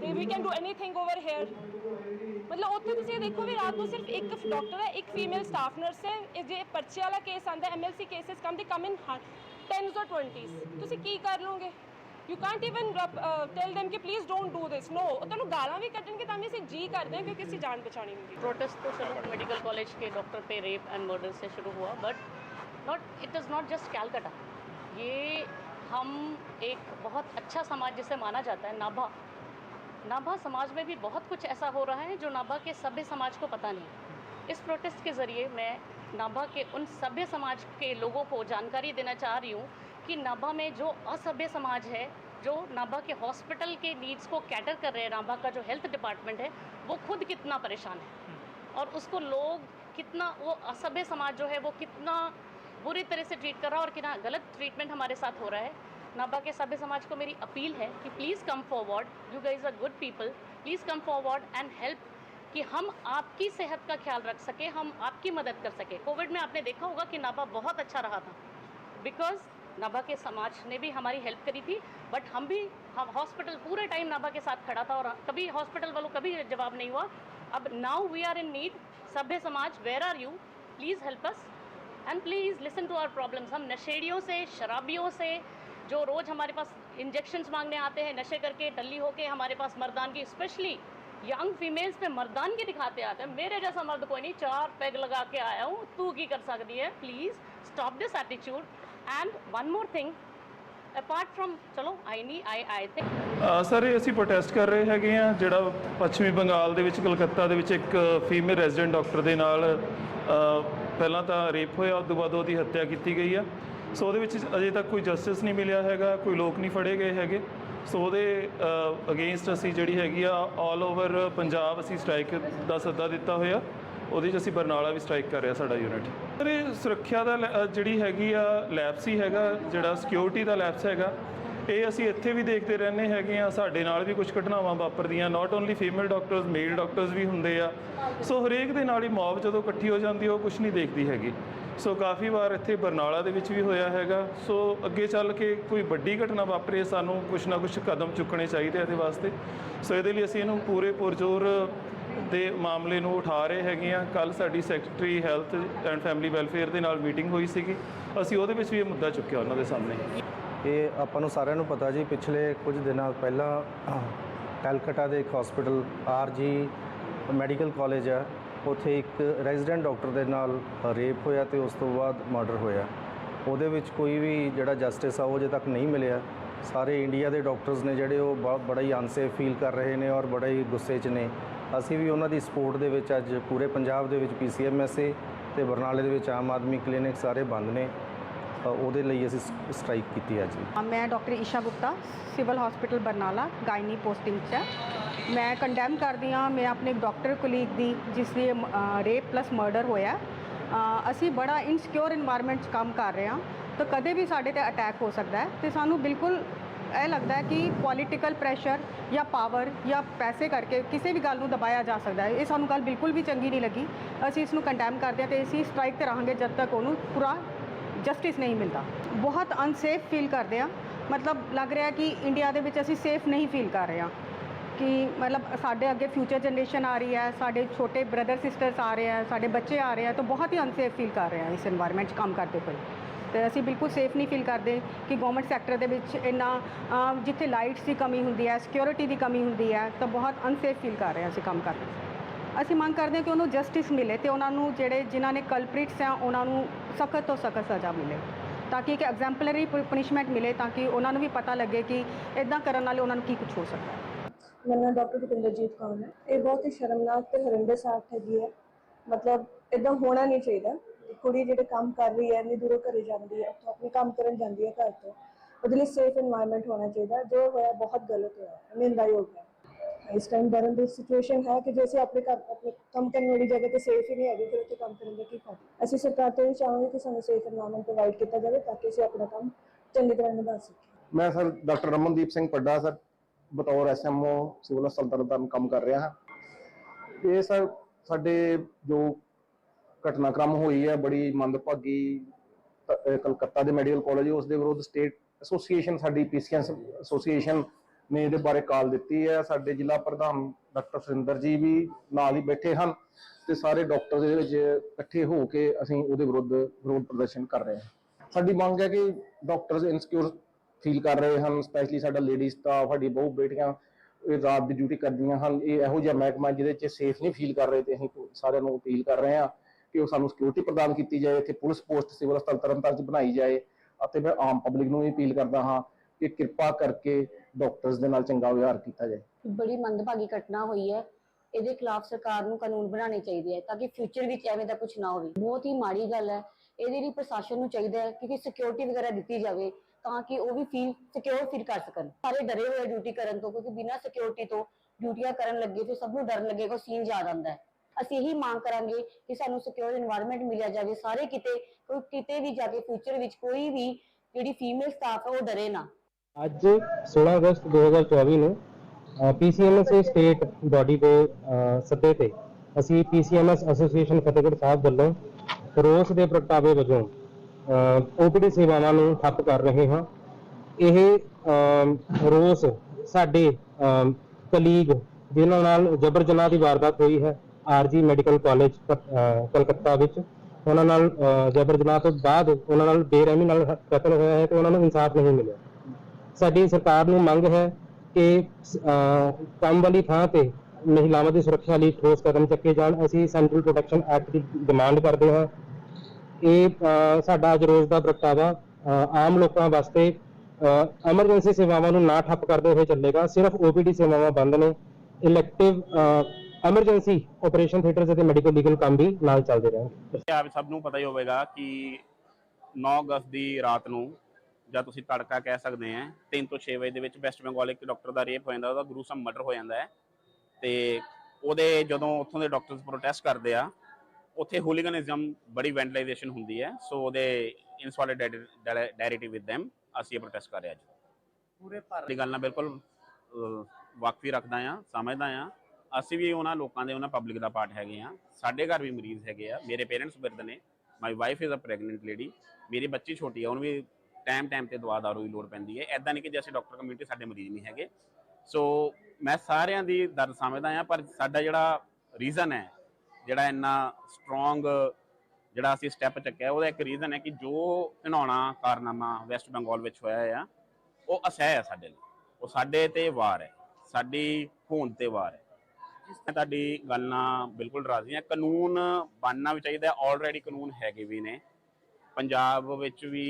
ਦੇ we can do anything over here ਮਤਲਬ ਉੱਥੇ ਤੁਸੀਂ ਇਹ ਦੇਖੋ ਵੀ ਰਾਤ ਨੂੰ ਸਿਰਫ ਇੱਕ ਡਾਕਟਰ ਹੈ ਇੱਕ ਫੀਮੇਲ ਸਟਾਫ ਨਰਸ ਹੈ ਇਹ ਜੇ ਪਰਚੇ ਵਾਲਾ ਕੇਸ ਆਂਦਾ ਐਮਐਲਸੀ ਕੇਸਸ ਕਮ ਦੇ ਕਮ ਇਨ 10s ਔਰ 20s ਤੁਸੀਂ ਕੀ ਕਰ ਲਓਗੇ you can't even tell them ਕਿ please don't do this no ਉਹ ਤੁਹਾਨੂੰ ਗਾਲਾਂ ਵੀ ਕੱਢਣਗੇ ਤਾਂ ਵੀ ਅਸੀਂ ਜੀ ਕਰਦੇ ਹਾਂ ਕਿਉਂਕਿ ਅਸੀਂ ਜਾਨ ਬਚਾਣੀ ਹੁੰਦੀ ਹੈ प्रोटेस्ट तो चलो मेडिकल कॉलेज के डॉक्टर पे रेप एंड मर्डर से शुरू हुआ but not it is not just Calcutta ये हम एक बहुत अच्छा समाज जिसे माना जाता है नाभा नाभा समाज में भी बहुत कुछ ऐसा हो रहा है जो नाभा के सभ्य समाज को पता नहीं इस प्रोटेस्ट के ज़रिए मैं नाभा के उन सभ्य समाज के लोगों को जानकारी देना चाह रही हूँ कि नाभा में जो असभ्य समाज है, जो नाभा के हॉस्पिटल के नीड्स को कैटर कर रहे हैं, नाभा का जो हेल्थ डिपार्टमेंट है, वो खुद कितना परेशान है? और उसको लोग कितना वो असभ्य समाज जो है, वो कितना बुरी तरह से ट्रीट कर रहा है और कितना गलत ट्रीटमेंट हमारे साथ हो रहा है? नाभा के सभ्य समाज को मेरी अपील है कि please come forward you guys are good people please come forward and help कि हम आपकी सेहत का ख्याल रख सके, हम आपकी मदद कर सके। कोविड में आपने देखा होगा कि नाभा बहुत अच्छा रहा था। बिकॉज़ नाभा के समाज ने भी हमारी हेल्प करी थी बट हम भी हम हॉस्पिटल पूरे टाइम नाभा के साथ खड़ा था और कभी हॉस्पिटल वालों कभी जवाब नहीं हुआ। अब now we are in need सभ्य समाज where are you please help us and please listen to our problems हम नशेड़ियों से, शराबियों से जो रोज़ हमारे पास इंजेक्शन्स मांगने आते हैं नशे करके टल्ली होके हमारे पास मर्दानगी स्पेशली यंग फीमेल्स पे मर्दानगी दिखाते आते हैं मेरे जैसा मर्द कोई नहीं चार पैग लगा के आया हूँ तू की कर सकती है please stop this attitude and one more thing apart from चलो आई नी आई आई थिंक ਅ, ਸਰ ਇਹ ਅਸੀਂ ਪ੍ਰੋਟੈਸਟ ਕਰ ਰਹੇ ਹੈਗੇ ਆ ਜਿਹੜਾ ਪੱਛਮੀ ਬੰਗਾਲ ਦੇ ਵਿੱਚ ਕਲਕੱਤਾ ਦੇ ਵਿੱਚ ਇੱਕ ਫੀਮੇਲ ਰੈਜ਼ੀਡੈਂਟ ਡਾਕਟਰ ਦੇ ਨਾਲ ਅ, ਪਹਿਲਾਂ ਤਾਂ ਰੇਪ ਹੋਇਆ ਉਸ ਤੋਂ ਬਾਅਦ ਉਹਦੀ ਹੱਤਿਆ ਕੀਤੀ ਗਈ ਆ ਸੋ ਉਹਦੇ ਵਿੱਚ ਅਜੇ ਤੱਕ ਕੋਈ ਜਸਟਿਸ ਨਹੀਂ ਮਿਲਿਆ ਹੈਗਾ, ਕੋਈ ਲੋਕ ਨਹੀਂ ਫੜੇ ਗਏ ਹੈਗੇ। ਸੋ ਉਹਦੇ ਅਗੇਂਸਟ ਅਸੀਂ ਜਿਹੜੀ ਹੈਗੀ ਆ ਆਲ ਓਵਰ ਪੰਜਾਬ ਅਸੀਂ ਸਟ੍ਰਾਈਕ ਦਾ ਸੱਦਾ ਦਿੱਤਾ ਹੋਇਆ। ਉਹਦੇ 'ਚ ਅਸੀਂ ਬਰਨਾਲਾ ਵੀ ਸਟ੍ਰਾਈਕ ਕਰ ਰਿਹਾ ਸਾਡਾ ਯੂਨਿਟ ਸਰ, ਇਹ ਸੁਰੱਖਿਆ ਦਾ ਲੈ- ਜਿਹੜੀ ਹੈਗੀ ਆ ਲੈਪਸ ਹੀ ਹੈਗਾ, ਜਿਹੜਾ ਸਿਕਿਉਰਿਟੀ ਦਾ ਲੈਪਸ ਹੈਗਾ, ਇਹ ਅਸੀਂ ਇੱਥੇ ਵੀ ਦੇਖਦੇ ਰਹਿੰਦੇ ਹੈਗੇ ਆ। ਸਾਡੇ ਨਾਲ ਵੀ ਕੁਝ ਘਟਨਾਵਾਂ ਵਾਪਰਦੀਆਂ not only female doctors male doctors ਵੀ ਹੁੰਦੇ ਆ। ਸੋ ਹਰੇਕ ਦੇ ਨਾਲ ਹੀ ਮੌਬ ਜਦੋਂ ਇਕੱਠੀ ਹੋ ਜਾਂਦੀ ਉਹ ਕੁਝ ਨਹੀਂ ਦੇਖਦੀ ਹੈਗੀ। ਸੋ ਕਾਫੀ ਵਾਰ ਇੱਥੇ ਬਰਨਾਲਾ ਦੇ ਵਿੱਚ ਵੀ ਹੋਇਆ ਹੈਗਾ। ਸੋ ਅੱਗੇ ਚੱਲ ਕੇ ਕੋਈ ਵੱਡੀ ਘਟਨਾ ਵਾਪਰੇ, ਸਾਨੂੰ ਕੁਝ ਨਾ ਕੁਝ ਕਦਮ ਚੁੱਕਣੇ ਚਾਹੀਦੇ ਆ ਇਹਦੇ ਵਾਸਤੇ। ਸੋ ਇਹਦੇ ਲਈ ਅਸੀਂ ਇਹਨੂੰ ਪੂਰੇ ਪੁਰਜੋਰ ਦੇ ਮਾਮਲੇ ਨੂੰ ਉਠਾ ਰਹੇ ਹੈਗੇ ਆ ਕੱਲ ਸਾਡੀ secretary health and family welfare ਦੇ ਨਾਲ ਮੀਟਿੰਗ ਹੋਈ ਸੀਗੀ। ਅਸੀਂ ਉਹਦੇ ਵਿੱਚ ਵੀ ਇਹ ਮੁੱਦਾ ਚੁੱਕਿਆ ਉਹਨਾਂ ਦੇ ਸਾਹਮਣੇ। ਇਹ ਆਪਾਂ ਨੂੰ ਸਾਰਿਆਂ ਨੂੰ ਪਤਾ ਜੀ, ਪਿਛਲੇ ਕੁਝ ਦਿਨਾਂ ਪਹਿਲਾਂ ਕਲਕੱਤਾ ਦੇ ਇੱਕ ਹਸਪੀਟਲ ਆਰਜੀ ਮੈਡੀਕਲ ਕਾਲਜ ਹੈ ਉੱਥੇ ਇੱਕ ਰੈਜ਼ੀਡੈਂਟ ਡਾਕਟਰ ਦੇ ਨਾਲ ਰੇਪ ਹੋਇਆ ਤੇ ਉਸ ਤੋਂ ਬਾਅਦ ਮਰਡਰ ਹੋਇਆ। ਉਹਦੇ ਵਿੱਚ ਕੋਈ ਵੀ ਜਿਹੜਾ ਜਸਟਿਸ ਆ, ਉਹ ਅਜੇ ਤੱਕ ਨਹੀਂ ਮਿਲਿਆ। ਸਾਰੇ ਇੰਡੀਆ ਦੇ ਡਾਕਟਰਸ ਨੇ ਜਿਹੜੇ, ਉਹ ਬੜਾ ਹੀ ਅਨਸੇਫ ਫੀਲ ਕਰ ਰਹੇ ਨੇ ਔਰ ਬੜਾ ਹੀ ਗੁੱਸੇ 'ਚ ਨੇ। ਅਸੀਂ ਵੀ ਉਹਨਾਂ ਦੀ ਸਪੋਰਟ ਦੇ ਵਿੱਚ ਅੱਜ ਪੂਰੇ ਪੰਜਾਬ ਦੇ ਵਿੱਚ ਪੀਸੀਐਮਐਸਏ ਤੇ ਬਰਨਾਲੇ ਦੇ ਵਿੱਚ ਆਮ ਆਦਮੀ ਕਲੀਨਿਕ ਸਾਰੇ ਬੰਦ ਨੇ। ਉਹਦੇ ਲਈ ਅਸੀਂ ਸਟ੍ਰਾਈਕ ਕੀਤੀ ਹੈ ਜੀ ਮੈਂ doctor Isha Gupta, civil hospital Barnala, gynae posting 'ਚ ਮੈਂ ਕੰਡੈਮ ਕਰਦੀ ਹਾਂ, ਮੈਂ ਆਪਣੇ ਡਾਕਟਰ ਕੁਲੀਗ ਦੀ, ਜਿਸ ਦੀ ਰੇਪ ਪਲੱਸ ਮਰਡਰ ਹੋਇਆ ਅਸੀਂ ਬੜਾ ਇਨਸਿਕਿਓਰ এনवायरमेंट 'ਚ ਕੰਮ ਕਰ ਰਹੇ ਹਾਂ, ਤਾਂ ਕਦੇ ਵੀ ਸਾਡੇ ਤੇ ਅਟੈਕ ਹੋ ਸਕਦਾ ਹੈ। ਤੇ ਸਾਨੂੰ ਬਿਲਕੁਲ ਇਹ ਲੱਗਦਾ ਹੈ ਕਿ ਪੋਲਿਟੀਕਲ ਪ੍ਰੈਸ਼ਰ ਜਾਂ ਪਾਵਰ ਜਾਂ ਪੈਸੇ ਕਰਕੇ ਕਿਸੇ ਵੀ ਗੱਲ ਨੂੰ ਦਬਾਇਆ ਜਾ ਸਕਦਾ ਹੈ। ਇਹ ਸਾਨੂੰ ਗੱਲ ਬਿਲਕੁਲ ਵੀ ਚੰਗੀ ਨਹੀਂ ਲੱਗੀ। ਅਸੀਂ ਇਸ ਨੂੰ ਕੰਡੈਮ ਕਰਦੇ ਹਾਂ ਤੇ ਅਸੀਂ ਸਟ੍ਰਾਈਕ ਤੇ ਰਹਾਂਗੇ ਜਦ ਤੱਕ ਉਹਨੂੰ ਪੂਰਾ ਜਸਟਿਸ ਨਹੀਂ ਮਿਲਦਾ। ਬਹੁਤ ਅਨਸੇਫ ਫੀਲ ਕਰਦੇ ਆ। ਮਤਲਬ ਲੱਗ ਰਿਹਾ ਕਿ ਇੰਡੀਆ ਦੇ ਵਿੱਚ ਅਸੀਂ ਸੇਫ ਨਹੀਂ ਫੀਲ ਕਰ ਰਹੇ ਆ। ਕਿ ਮਤਲਬ ਸਾਡੇ ਅੱਗੇ ਫਿਊਚਰ ਜਨਰੇਸ਼ਨ ਆ ਰਹੀ ਹੈ, ਸਾਡੇ ਛੋਟੇ ਬ੍ਰਦਰ ਸਿਸਟਰਸ ਆ ਰਹੇ ਆ, ਸਾਡੇ ਬੱਚੇ ਆ ਰਹੇ ਆ, ਤਾਂ ਬਹੁਤ ਹੀ ਅਨਸੇਫ ਫੀਲ ਕਰ ਰਹੇ ਆ ਇਸ এনवायरमेंट 'ਚ ਕੰਮ ਕਰਦੇ ਹੋਏ। ਤੇ ਅਸੀਂ ਬਿਲਕੁਲ ਸੇਫ ਨਹੀਂ ਫੀਲ ਕਰਦੇ ਕਿ ਗਵਰਨਮੈਂਟ ਸੈਕਟਰ ਦੇ ਵਿੱਚ ਇੰਨਾ ਜਿੱਥੇ ਲਾਈਟਸ ਦੀ ਕਮੀ ਹੁੰਦੀ ਹੈ ਸਿਕਿਉਰਿਟੀ ਦੀ ਕਮੀ ਹੁੰਦੀ ਹੈ, ਤਾਂ ਬਹੁਤ ਅਨਸੇਫ ਫੀਲ ਕਰ ਰਹੇ ਆ ਅਸੀਂ ਕੰਮ ਕਰਦੇ। ਅਸੀਂ ਮੰਗ ਕਰਦੇ ਹਾਂ ਕਿ ਉਹਨੂੰ ਜਸਟਿਸ ਮਿਲੇ ਤੇ ਉਹਨਾਂ ਨੂੰ ਜਿਹੜੇ, ਜਿਨ੍ਹਾਂ ਨੇ ਕਲਪ੍ਰਿਟਸ ਆ, ਉਹਨਾਂ ਨੂੰ ਸਖਤ ਤੋਂ ਸਖਤ ਸਜ਼ਾ ਮਿਲੇ। ਤਾਂ ਕਿ ਇੱਕ ਐਗਜ਼ੈਂਪਲਰੀ ਪਨਿਸ਼ਮੈਂਟ ਮਿਲੇ ਤਾਂ ਕਿ ਉਹਨਾਂ ਨੂੰ ਵੀ ਪਤਾ ਲੱਗੇ ਕਿ ਇਦਾਂ ਕਰਨ ਨਾਲ ਉਹਨਾਂ ਨੂੰ ਕੀ ਕੁਝ ਹੋ ਸਕਦਾ। ਹੈ ਨਾਮ ਡਾਕਟਰ ਭੁਪਿੰਦਰਜੀਤ ਕੌਰ ਹੈ। ਇਹ ਬਹੁਤ ਹੀ ਸ਼ਰਮਨਾਕ ਤੇ ਹਰਿੰਦਰ ਸਾਥ ਹੈਗੀ ਹੈ। ਮਤਲਬ ਇਦਾਂ ਹੋਣਾ ਨਹੀਂ ਚਾਹੀਦਾ। ਕੁੜੀ ਜਿਹੜੇ ਕੰਮ ਕਰ ਰਹੀ ਹੈ, ਇੰਨੀ ਦੂਰੋਂ ਘਰੇ ਜਾਂਦੀ ਹੈ, ਉੱਥੋਂ ਆਪਣੇ ਕੰਮ ਕਰਨ ਜਾਂਦੀ ਹੈ ਘਰ ਤੋਂ। ਉਹਦੇ ਲਈ ਸੇਫ এনवायरमेंट ਹੋਣਾ ਚਾਹੀਦਾ। ਜੋ ਹੋਇਆ ਬਹੁਤ ਗਲਤ ਹੋਇਆ। ਨਿੰਦਾਯੋਗ ਹੈ। ਇਸ ਟਾਈਮ ਡਰਨ ਦੀ ਸਿਚੁਏਸ਼ਨ ਹੈ ਕਿ ਜੈਸੇ ਆਪਣੇ ਘਰ, ਆਪਣੇ ਕੰਮ ਕਰਨ ਵਾਲੀ ਜਗ੍ਹਾ ਤੇ ਸੇਫ ਹੀ ਨਹੀਂ ਹੈਗੇ, ਫਿਰ ਉੱਥੇ ਕੰਮ ਕਰਨ ਦਾ ਕੀ ਫਾਇਦਾ? ਅਸੀਂ ਸਰਕਾਰ ਤੋਂ ਇਹ ਚਾਹਾਂਗੇ ਕਿ ਸਾਨੂੰ ਸੇਫ এনवायरमेंट ਪ੍ਰੋਵਾਈਡ ਕੀਤਾ ਜਾਵੇ ਤਾਂ ਕਿ ਅਸੀਂ ਆਪਣਾ ਕੰਮ ਚੰਗੀ ਤਰ੍ਹਾਂ ਨਿਭਾ ਸਕੀਏ। ਮੈਂ sir doctor Ramandeep Singh Padda, sir, ਬਤੌਰ ਐਸਐਮਓ ਸਿਵਲ ਹਸਪਤਾਲ ਤਰਨਤਾਰਨ ਕੰਮ ਕਰ ਰਿਹਾ ਹਾਂ। ਇਹ ਸਰ ਸਾਡੇ ਜੋ ਘਟਨਾਕ੍ਰਮ ਹੋਈ ਹੈ, ਬੜੀ ਮੰਦਭਾਗੀ ਕਲਕੱਤਾ ਦੇ ਮੈਡੀਕਲ ਕਾਲਜ, ਉਸ ਦੇ ਵਿਰੁੱਧ ਸਟੇਟ ਐਸੋਸੀਏਸ਼ਨ ਸਾਡੀ ਪੀਸੀਐਸ ਐਸੋਸੀਏਸ਼ਨ ਨੇ ਇਹਦੇ ਬਾਰੇ ਕਾਲ ਦਿੱਤੀ ਹੈ। ਸਾਡੇ ਜ਼ਿਲ੍ਹਾ ਪ੍ਰਧਾਨ ਡਾਕਟਰ ਸੁਰਿੰਦਰ ਜੀ ਵੀ ਨਾਲ ਹੀ ਬੈਠੇ ਹਨ ਤੇ ਸਾਰੇ ਡਾਕਟਰ ਦੇ ਵਿੱਚ ਇਕੱਠੇ ਹੋ ਕੇ ਅਸੀਂ ਉਹਦੇ ਵਿਰੁੱਧ ਵਿਰੋਧ ਪ੍ਰਦਰਸ਼ਨ ਕਰ ਰਹੇ ਹਾਂ। ਸਾਡੀ ਮੰਗ ਹੈ ਕਿ ਡਾਕਟਰਸ ਇਨਸਿਕਿਉਰ ਫੀਲ ਕਰ ਰਹੇ ਹਨ, ਸਪੈਸ਼ਲੀ ਸਾਡਾ ਲੇਡੀ ਸਟਾਫ ਸਾਡੀ ਬਹੁ ਬੇਟੀਆਂ ਇਹ ਰਾਤ ਦੀ ਡਿਊਟੀ ਕਰਦੀਆਂ ਹਨ। ਇਹ ਇਹੋ ਜਿਹਾ ਮਹਿਕਮਾ ਜਿਹਦੇ 'ਚ ਸੇਫ ਨਹੀਂ ਫੀਲ ਕਰ ਰਹੇ ਤੇ ਅਸੀਂ ਸਾਰਿਆਂ ਨੂੰ ਅਪੀਲ ਕਰ ਰਹੇ ਹਾਂ ਕਿ ਉਹ ਸਾਨੂੰ ਸਿਕਿਉਰਿਟੀ ਪ੍ਰਦਾਨ ਕੀਤੀ ਜਾਏ, ਇੱਥੇ ਪੁਲਿਸ ਪੋਸਟ ਸਿਵਲ ਹਸਪਤਾਲ ਤਰਨਤਾਰਨ 'ਚ ਬਣਾਈ ਜਾਏ। ਅਤੇ ਮੈਂ ਆਮ ਪਬਲਿਕ ਨੂੰ ਵੀ ਅਪੀਲ ਕਰਦਾ ਹਾਂ ਕਿ ਕਿਰਪਾ ਕਰਕੇ ਡਾਕਟਰਸ ਦੇ ਨਾਲ ਚੰਗਾ ਵਿਵਹਾਰ ਕੀਤਾ ਜਾਏ। ਬੜੀ ਮੰਦਭਾਗੀ ਘਟਨਾ ਹੋਈ ਹੈ। ਇਹਦੇ ਖਿਲਾਫ ਸਰਕਾਰ ਨੂੰ ਕਾਨੂੰਨ ਬਣਾਉਣੇ ਚਾਹੀਦੇ ਹੈ ਤਾਂ ਕਿ ਫਿਊਚਰ ਵਿੱਚ ਐਵੇਂ ਦਾ ਕੁਝ ਨਾ ਹੋਵੇ। ਬਹੁਤ ਹੀ ਮਾੜੀ ਗੱਲ ਹੈ। ਇਹਦੇ ਲਈ ਪ੍ਰਸ਼ਾਸਨ ਨੂੰ ਚਾਹੀਦਾ ਹੈ ਕਿ ਸਿਕਿਉਰਿਟੀ ਵਗੈਰਾ ਦਿੱਤੀ ਜਾਵੇ ਤਾਂ ਕਿ ਉਹ ਵੀ ਫੀਲ ਸਿਕਿਉਰ ਫੀਲ ਕਰ ਸਕਣ। ਸਾਰੇ ਡਰੇ ਹੋਏ ਡਿਊਟੀ ਕਰਨ ਤੋਂ ਕਿਉਂਕਿ ਬਿਨਾਂ ਸਿਕਿਉਰਿਟੀ ਤੋਂ ਡਿਊਟੀਆਂ ਕਰਨ ਲੱਗੇ ਤੇ ਸਭ ਨੂੰ ਡਰ ਲੱਗੇਗਾ ਸੀਨ ਯਾਦ ਆਉਂਦਾ ਹੈ। ਅਸੀਂ ਇਹੀ ਮੰਗ ਕਰਾਂਗੇ ਕਿ ਸਾਨੂੰ ਸਿਕਿਉਰ এনवायरमेंट ਮਿਲਿਆ ਜਾਵੇ। ਸਾਰੇ ਕਿਤੇ ਕੋਈ ਕਿਤੇ ਵੀ ਜਾ ਕੇ ਫਿਊਚਰ ਵਿੱਚ ਕੋਈ ਵੀ ਜਿਹੜੀ ਫੀਮੇਲ ਸਟਾਫ ਹੈ ਉਹ ਡਰੇ ਨਾ। ਅੱਜ 16 ਅਗਸਤ 2024 ਨੂੰ ਪੀਸੀਐਮਐਸ ਸਟੇਟ ਬਾਡੀ ਦੇ ਸੱਦੇ ਤੇ ਅਸੀਂ ਪੀਸੀਐਮਐਸ ਐਸੋਸੀਏਸ਼ਨ ਫਤਿਹਗੜ੍ਹ ਸਾਹਿਬ ਵੱਲੋਂ ਰੋਸ ਦੇ ਪ੍ਰਗਟਾਵੇ ਵਜੋਂ ਓਪੀਡੀ ਸੇਵਾਵਾਂ ਨੂੰ ਠੱਪ ਕਰ ਰਹੇ ਹਾਂ। ਇਹ ਰੋਸ ਸਾਡੇ ਕਲੀਗ ਜਿਨ੍ਹਾਂ ਨਾਲ ਜਬਰ ਜਨਾਹ ਦੀ ਵਾਰਦਾਤ ਹੋਈ ਹੈ ਆਰਜੀ ਮੈਡੀਕਲ ਕਾਲਜ ਕਲਕੱਤਾ ਵਿੱਚ। ਉਹਨਾਂ ਨਾਲ ਜਬਰ ਜਨਾਹ ਤੋਂ ਬਾਅਦ ਉਹਨਾਂ ਨਾਲ ਬੇਰਹਿਮੀ ਨਾਲ ਕਤਲ ਹੋਇਆ ਹੈ ਤੇ ਉਹਨਾਂ ਨੂੰ ਇਨਸਾਫ ਨਹੀਂ ਮਿਲਿਆ। ਸਾਡੀ ਸਰਕਾਰ ਨੂੰ ਮੰਗ ਹੈ ਕਿ ਕੰਮ ਵਾਲੀ ਥਾਂ ਤੇ ਮਹਿਲਾਵਾਂ ਦੀ ਸੁਰੱਖਿਆ ਲਈ ਠੋਸ ਕਦਮ ਚੱਕੇ ਜਾਣ। ਅਸੀਂ ਸੈਂਟਰਲ ਪ੍ਰੋਟੈਕਸ਼ਨ ਐਕਟ ਦੀ ਡਿਮਾਂਡ ਕਰਦੇ ਹਾਂ। ਇਹ ਸਾਡਾ ਅੱਜ ਰੋਜ਼ ਦਾ ਪ੍ਰਗਟਾਵਾ ਆਮ ਲੋਕਾਂ ਵਾਸਤੇ ਐਮਰਜੈਂਸੀ ਸੇਵਾਵਾਂ ਨੂੰ ਨਾ ਠੱਪ ਕਰਦੇ ਹੋਏ ਚੱਲੇਗਾ। ਸਿਰਫ ਓਪੀਡੀ ਸੇਵਾਵਾਂ ਬੰਦ ਨੇ। ਇਲੈਕਟਿਵ ਐਮਰਜੈਂਸੀ ਆਪਰੇਸ਼ਨ ਥੀਏਟਰਸ ਅਤੇ ਮੈਡੀਕਲ ਲੀਗਲ ਕੰਮ ਵੀ ਨਾਲ ਚੱਲਦੇ ਰਹਿਣਗੇ। ਆਪ ਸਭ ਨੂੰ ਪਤਾ ਹੀ ਹੋਵੇਗਾ ਕਿ 9 ਅਗਸਤ ਦੀ ਰਾਤ ਨੂੰ ਜਾਂ ਤੁਸੀਂ ਤੜਕਾ ਕਹਿ ਸਕਦੇ ਆ 3 ਤੋਂ 6 ਵਜੇ ਦੇ ਵਿੱਚ ਵੈਸਟ ਬੰਗਾਲ ਇੱਕ ਡਾਕਟਰ ਦਾ ਰੇਪ ਹੋ ਜਾਂਦਾ ਉਹਦਾ ਗਰੂਸਮ ਮਰਡਰ ਹੋ ਜਾਂਦਾ ਹੈ। ਤੇ ਉਹਦੇ ਜਦੋਂ ਉੱਥੋਂ ਦੇ ਡਾਕਟਰਸ ਪ੍ਰੋਟੈਸਟ ਕਰਦੇ ਆ ਉੱਥੇ ਹੂਲੀਗਨਿਜ਼ਮ ਬੜੀ ਵੈਂਡਲਾਈਜੇਸ਼ਨ ਹੁੰਦੀ ਹੈ ਸੋ ਉਹਦੇ ਇਨਸੋਲੀਡੈਰਿਟੀ ਵਿਦ them ਅਸੀਂ ਇਹ ਪ੍ਰੋਟੈਸਟ ਕਰ ਰਹੇ ਅੱਜ। ਪੂਰੇ ਭਾਰਤ ਦੀ ਗੱਲ ਨਾਲ ਬਿਲਕੁਲ ਵਾਕਫੀ ਰੱਖਦਾ ਆ ਸਮਝਦਾ ਆ ਅਸੀਂ ਵੀ ਉਹਨਾਂ ਲੋਕਾਂ ਦੇ ਉਹਨਾਂ ਪਬਲਿਕ ਦਾ ਪਾਰਟ ਹੈਗੇ ਆ ਸਾਡੇ ਘਰ ਵੀ ਮਰੀਜ਼ ਹੈਗੇ ਆ ਮੇਰੇ ਪੇਰੈਂਟਸ ਬਿਰਧ ਨੇ। My wife is a pregnant lady ਮੇਰੀ ਬੱਚੀ ਛੋਟੀ ਆ ਉਹਨੂੰ ਵੀ ਟਾਈਮ ਟਾਈਮ ਤੇ ਦਵਾ ਦਾਰੂ ਦੀ ਲੋੜ ਪੈਂਦੀ ਹੈ। ਐਦਾਂ ਨਹੀਂ ਕਿ ਜੇ ਅਸੀਂ ਡਾਕਟਰ ਕਮਿਊਨਿਟੀ ਸਾਡੇ ਮਰੀਜ਼ ਨਹੀਂ ਹੈਗੇ। ਸੋ ਮੈਂ ਸਾਰਿਆਂ ਦੀ ਦਰਦ ਸਮਝਦਾ ਹਾਂ, ਪਰ ਸਾਡਾ ਜਿਹੜਾ ਰੀਜ਼ਨ ਹੈ, ਜਿਹੜਾ ਇੰਨਾ ਸਟਰੋਂਗ ਜਿਹੜਾ ਅਸੀਂ ਸਟੈਪ ਚੱਕਿਆ, ਉਹਦਾ ਇੱਕ ਰੀਜ਼ਨ ਹੈ ਕਿ ਜੋ ਘਿਨਾਉਣਾ ਕਾਰਨਾਮਾ ਵੈਸਟ ਬੰਗਾਲ ਵਿੱਚ ਹੋਇਆ ਆ, ਉਹ ਅਸਹਿ ਹੈ ਸਾਡੇ ਲਈ। ਉਹ ਸਾਡੇ ਤੇ ਵਾਰ ਹੈ। ਸਾਡੀ ਹੋਂਦ ਤੇ ਵਾਰ ਹੈ। ਮੈਂ ਤੁਹਾਡੀ ਗੱਲ ਨਾਲ ਬਿਲਕੁਲ ਰਾਜ਼ੀ ਹਾਂ। ਕਾਨੂੰਨ ਬਣਨਾ ਵੀ ਚਾਹੀਦਾ ਆਲਰੇਡੀ ਕਾਨੂੰਨ ਹੈਗੇ ਵੀ ਨੇ। ਪੰਜਾਬ ਵਿੱਚ ਵੀ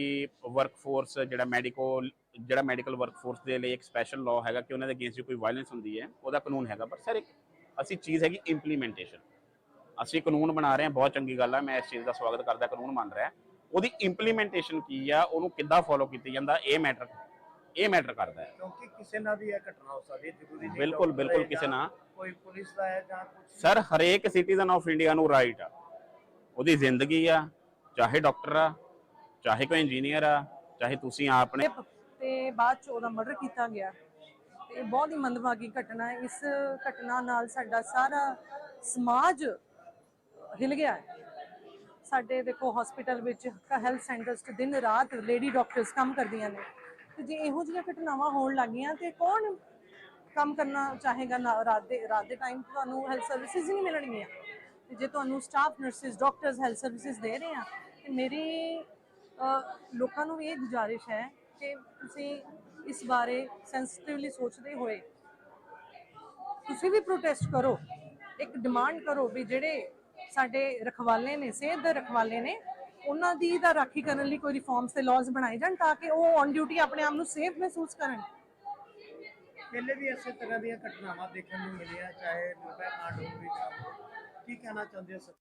ਵਰਕਫੋਰਸ ਜਿਹੜਾ ਮੈਡੀਕਲ ਜਿਹੜਾ ਮੈਡੀਕਲ ਵਰਕਫੋਰਸ ਦੇ ਲਈ ਇੱਕ ਸਪੈਸ਼ਲ ਲਾਅ ਹੈਗਾ ਕਿ ਉਹਨਾਂ ਦੇ ਅਗੇਂਸਟ ਕੋਈ ਵਾਇਲੈਂਸ ਹੁੰਦੀ ਹੈ ਉਹਦਾ ਕਾਨੂੰਨ ਹੈਗਾ। ਪਰ ਸਰ ਇੱਕ ਅਸੀਂ ਚੀਜ਼ ਹੈਗੀ ਇੰਪਲੀਮੈਂਟੇਸ਼ਨ ਅਸੀਂ ਕਾਨੂੰਨ ਬਣਾ ਰਹੇ ਹਾਂ ਬਹੁਤ ਚੰਗੀ ਗੱਲ ਹੈ ਮੈਂ ਇਸ ਚੀਜ਼ ਦਾ ਸਵਾਗਤ ਕਰਦਾ ਕਾਨੂੰਨ ਬਣ ਰਿਹਾ। ਉਹਦੀ ਇੰਪਲੀਮੈਂਟੇਸ਼ਨ ਕੀ ਆ ਉਹਨੂੰ ਕਿੱਦਾਂ ਫੋਲੋ ਕੀਤੀ ਜਾਂਦਾ ਇਹ ਮੈਟਰ ਇਹ ਮੈਟਰ ਕਰਦਾ ਹੈ। ਕਿਉਂਕਿ ਕਿਸੇ ਨਾਲ ਵੀ ਇਹ ਘਟਨਾ ਹੋ ਸਕਦੀ ਹੈ ਜ਼ਰੂਰੀ ਨਹੀਂ ਬਿਲਕੁਲ ਬਿਲਕੁਲ ਕਿਸੇ ਨਾਲ। ਕੋਈ ਪੁਲਿਸ ਦਾ ਹੈ ਜਾਂ ਕੁਝ ਸਰ ਹਰੇਕ ਸਿਟੀਜ਼ਨ ਆਫ ਇੰਡੀਆ ਨੂੰ ਰਾਈਟ ਆ। ਉਹਦੀ ਜ਼ਿੰਦਗੀ ਆ ਚਾਹੇ ਡਾਕਟਰ ਆ, ਚਾਹੇ ਕੋਈ ਇੰਜੀਨੀਅਰ ਆ, ਚਾਹੇ ਤੁਸੀਂ ਆਪ ਤੇ ਬਾਅਦ ਚ ਉਹਦਾ ਮਰਡਰ ਕੀਤਾ ਗਿਆ। ਤੇ ਬਹੁਤ ਹੀ ਮੰਦਭਾਗੀ ਘਟਨਾ ਹੈ। ਇਸ ਘਟਨਾ ਨਾਲ ਸਾਡਾ ਸਾਰਾ ਸਮਾਜ ਹਿਲ ਗਿਆ ਹੈ। ਸਾਡੇ ਦੇਖੋ ਹਸਪੀਟਲ ਵਿੱਚ ਹੈਲਥ ਸੈਂਟਰਸ 'ਚ ਦਿਨ ਰਾਤ ਲੇਡੀ ਡਾਕਟਰਸ ਕੰਮ ਕਰਦੀਆਂ ਨੇ। ਤੇ ਜੇ ਇਹੋ ਜਿਹੀਆਂ ਘਟਨਾਵਾਂ ਹੋਣ ਲੱਗੀਆਂ ਤੇ ਕੌਣ ਕੰਮ ਕਰਨਾ ਚਾਹੇਗਾ ਰਾਤ ਦੇ ਰਾਤ ਦੇ ਟਾਈਮ ਤੁਹਾਨੂੰ ਹੈਲਥ ਸਰਵਿਸਿਜ਼ ਹੀ ਨਹੀਂ ਮਿਲਣਗੀਆਂ। ਤੇ ਜੇ ਤੁਹਾਨੂੰ staff nurses doctors health services ਦੇ ਰਹੇ ਆ ਤੇ ਮੇਰੀ ਅ, ਲੋਕਾਂ ਨੂੰ ਵੀ ਇਹ ਗੁਜ਼ਾਰਿਸ਼ ਹੈ ਕਿ ਤੁਸੀਂ ਇਸ ਬਾਰੇ ਸੈਂਸਿਟਿਵਲੀ ਸੋਚਦੇ ਹੋਏ ਤੁਸੀਂ ਵੀ ਪ੍ਰੋਟੈਸਟ ਕਰੋ ਇੱਕ ਡਿਮਾਂਡ ਕਰੋ ਵੀ ਜਿਹੜੇ ਸਾਡੇ ਰਖਵਾਲੇ ਨੇ ਸਿਹਤ ਦੇ ਰਖਵਾਲੇ ਨੇ ਉਹਨਾਂ ਦੀ ਦਾ ਰਾਖੀ ਕਰਨ ਲਈ ਕੋਈ ਰਿਫਾਰਮਸ ਤੇ ਲਾਜ਼ ਬਣਾਏ ਜਾਣ ਤਾਂ ਕਿ ਉਹ ਔਨ ਡਿਊਟੀ ਆਪਣੇ ਆਪ ਨੂੰ ਸੇਫ ਮਹਿਸੂਸ ਕਰਨ। ਪਹਿਲੇ ਵੀ ਇਸੇ ਤਰ੍ਹਾਂ ਦੀਆਂ ਘਟਨਾਵਾਂ ਦੇਖਣ ਨੂੰ ਮਿਲੀਆਂ ਚਾਹੇ ਨਿਰਭੈ ਕਾਂਡ ਹੋਵੇ ਜਾਂ ਕੀ ਕਹਿਣਾ ਚਾਹੁੰਦੇ ਹੋ ਸਰ?